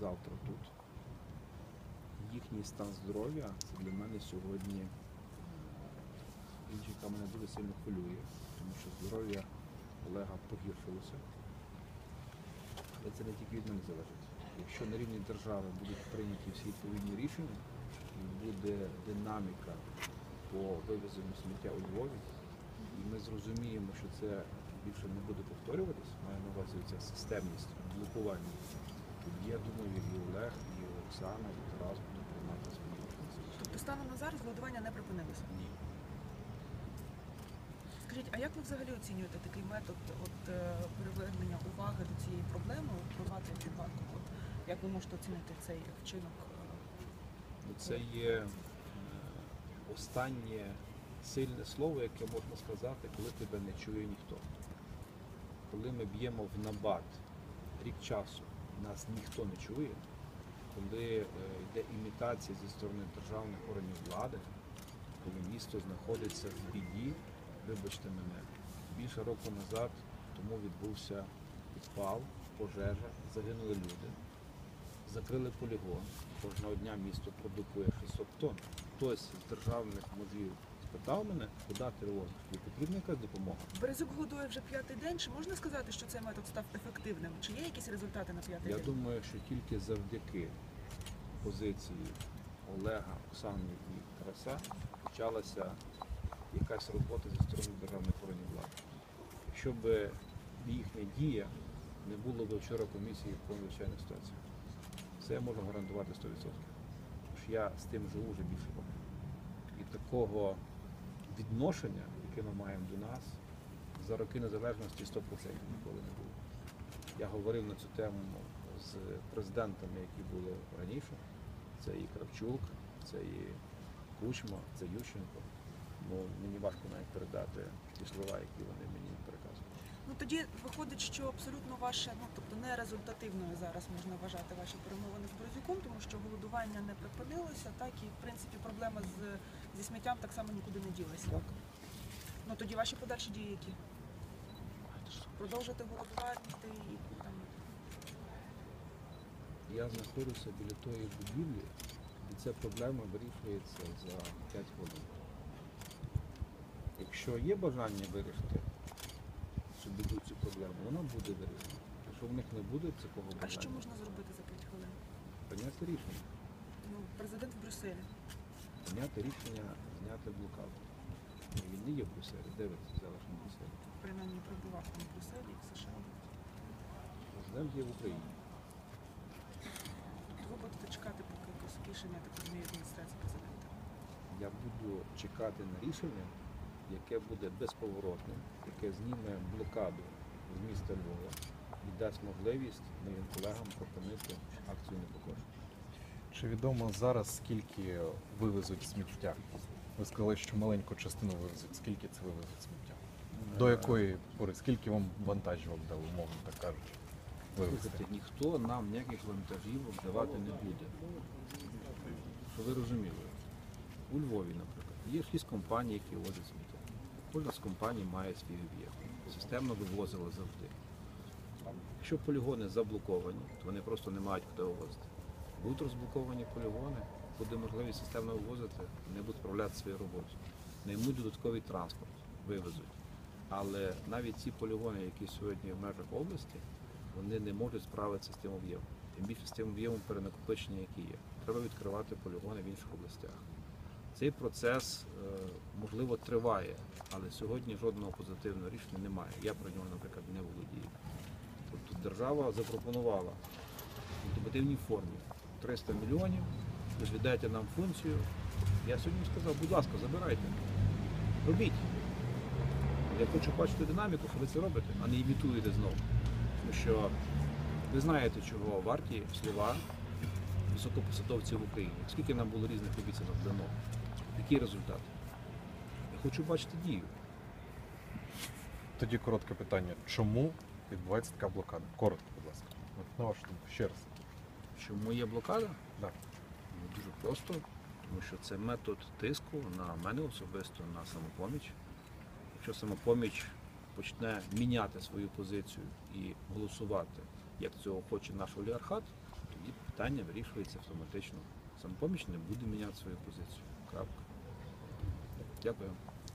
завтра тут. Їхній стан здоров'я це для мене сьогодні річ, яка мене дуже сильно хвилює, тому що здоров'я Олега погіршилося. Але це не тільки від мене залежить. Якщо на рівні держави будуть прийняті всі відповідні рішення, і буде динаміка по вивезенню сміття у Львові, і ми зрозуміємо, що це більше не буде повторюватись, маю на увазі ця системність блокування. Я думаю, і Олег, і Оксана, і Тарас будуть приймати рішення. Тобто станом на зараз голодування не припинилося. Ні. Скажіть, а як ви взагалі оцінюєте такий метод от, е, привернення уваги до цієї проблеми впливати банку? От, як ви можете оцінити цей вчинок? е, Ну, Це є е, останнє сильне слово, яке можна сказати, коли тебе не чує ніхто. Коли ми б'ємо в набат рік часу, нас ніхто не чує, коли е, йде імітація зі сторони державних органів влади, коли місто знаходиться в біді, вибачте мене, більше року назад тому відбувся підпал, пожежа, загинули люди закрили полігон. Кожного дня місто продукує 600 тонн. Хтось з державних музеїв спитав мене, куди ти возиш? Тобі потрібна якась допомога? Березюк голодує вже п'ятий день. Чи можна сказати, що цей метод став ефективним? Чи є якісь результати на п'ятий день? Я думаю, що тільки завдяки позиції Олега, Оксани і Тараса почалася якась робота зі сторони державних органів влади. Якщо б їхня дія не було б вчора комісії по надзвичайних ситуаціях. Це я можу гарантувати 100%. Тому що я з тим живу вже більше року. І такого відношення, яке ми маємо до нас, за роки незалежності 100% ніколи не було. Я говорив на цю тему з президентами, які були раніше. Це і Кравчук, це і Кучма, це Ющенко. Ну, мені важко навіть передати ті слова, які вони мені переказують. Ну тоді виходить, що абсолютно ваше, ну тобто не результативною зараз можна вважати ваші перемовини з Березюком, тому що голодування не припинилося, так і в принципі проблема з зі сміттям так само нікуди не ділася. Так? Ну тоді ваші подальші дії які? Продовжити голодувати і там Я знаходжуся біля тої будівлі, і ця проблема вирішується за 5 хвилин. Якщо є бажання вирішити цю біду, цю проблему, вона буде вирішена. Якщо в них не буде такого а бажання, що можна зробити за 5 хвилин? прийняти рішення. Ну президент в Брюсселі. Прийняти рішення зняти блокаду. Він не є в Брюсселі, де ви взяли, що в Брюсселі? принаймні прибував там в Брюсселі і в США. Президент є в Україні. Ви будете чекати, поки якось рішення так розумію, адміністрації президента. Я буду чекати на рішення, яке буде безповоротним, яке зніме блокаду з міста Львова і дасть можливість моїм колегам припинити акцію непокорення. Чи відомо зараз, скільки вивезуть сміття? Ви сказали, що маленьку частину вивезуть. Скільки це вивезуть сміття? До якої пори? Скільки вам вантажівок дали, умовно так кажучи? Слухайте, ніхто нам ніяких вантажівок давати не буде. Щоб ви розуміли, у Львові, наприклад, є шість компаній, які возять сміття. Кожна з компаній має свій об'єкт. Системно вивозила завжди. Якщо полігони заблоковані, то вони просто не мають куди вивозити. Будуть розблоковані полігони, буде можливість системно вивозити, вони будуть справляти свою роботу. Наймуть додатковий транспорт, вивезуть. Але навіть ці полігони, які сьогодні в межах області, вони не можуть справитися з тим об'ємом. Тим більше з тим об'ємом перенакопичення, який є. Треба відкривати полігони в інших областях. Цей процес, е, можливо, триває, але сьогодні жодного позитивного рішення немає. Я про нього, наприклад, не володію. Тобто держава запропонувала в формі 300 мільйонів, ви ж нам функцію. Я сьогодні сказав, будь ласка, забирайте, робіть. Я хочу бачити динаміку, що ви це робите, а не імітуєте знову. Тому що ви знаєте, чого варті слова високопосадовців в Україні. Скільки нам було різних обіцянок дано. Який результат? Я хочу бачити дію. Тоді коротке питання. Чому відбувається така блокада? Коротко, будь ласка. На вашу думку, ще раз. Чому є блокада? Да. Ну, дуже просто, тому що це метод тиску на мене особисто, на самопоміч. Якщо самопоміч почне міняти свою позицію і голосувати, як цього хоче наш олігархат, тоді питання вирішується автоматично. Самопоміч не буде міняти свою позицію. Крапка. Дякую.